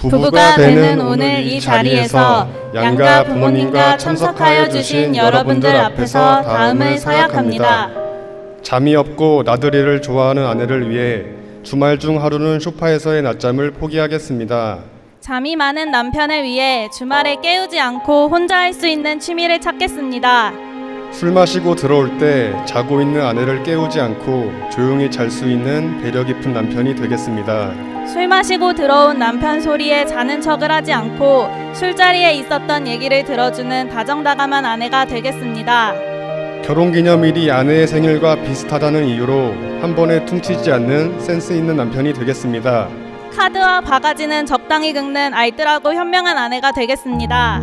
부부가 되는 오늘 이 자리에서 양가 부모님과 참석하여 주신 여러분들 앞에서 다음을 서약합니다. 잠이 없고 나들이를 좋아하는 아내를 위해 주말 중 하루는 소파에서의 낮잠을 포기하겠습니다. 잠이 많은 남편을 위해 주말에 깨우지 않고 혼자 할 수 있는 취미를 찾겠습니다. 술 마시고 들어올 때 자고 있는 아내를 깨우지 않고 조용히 잘 수 있는 배려 깊은 남편이 되겠습니다. 술 마시고 들어온 남편 소리에 자는 척을 하지 않고 술자리에 있었던 얘기를 들어주는 다정다감한 아내가 되겠습니다. 결혼기념일이 아내의 생일과 비슷하다는 이유로 한 번에 퉁치지 않는 센스 있는 남편이 되겠습니다. 카드와 바가지는 적당히 긁는 알뜰하고 현명한 아내가 되겠습니다.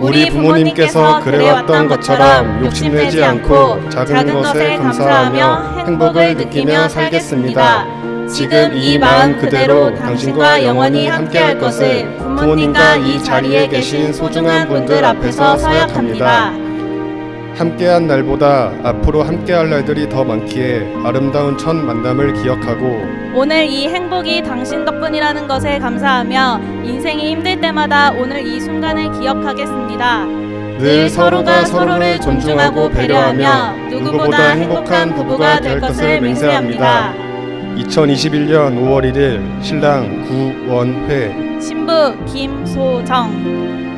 우리 부모님께서 그래왔던 것처럼 욕심내지 않고 작은 것에 감사하며 행복을 느끼며 살겠습니다. 지금 이 마음 그대로 당신과 영원히 함께할 것을 부모님과 이 자리에 계신 소중한 분들 앞에서 서약합니다. 함께한 날보다 앞으로 함께할 날들이 더 많기에 아름다운 첫 만남을 기억하고 오늘 이 행복이 당신 덕분이라는 것에 감사하며 인생이 힘들 때마다 오늘 이 순간을 기억하겠습니다. 늘 서로가 서로를 존중하고 배려하며 누구보다 행복한 부부가 될 것을 맹세합니다. 2021년 5월 1일 신랑 구원회 신부 김소정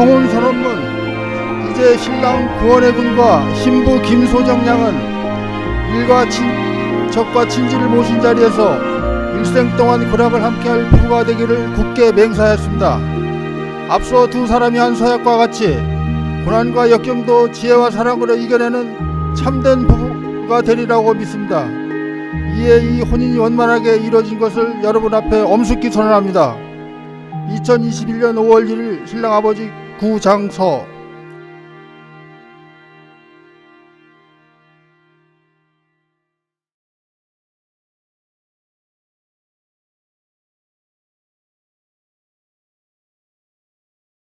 성혼 선언문 이제 신랑 구원의 군과 신부 김소정 양은 일과 친척과 친지를 모신 자리에서 일생 동안 고락을 함께할 부부가 되기를 굳게 맹세하였습니다. 앞서 두 사람이 한 서약과 같이 고난과 역경도 지혜와 사랑으로 이겨내는 참된 부부가 되리라고 믿습니다. 이에 이 혼인이 원만하게 이루어진 것을 여러분 앞에 엄숙히 선언합니다. 2021년 5월 1일 신랑 아버지 구장서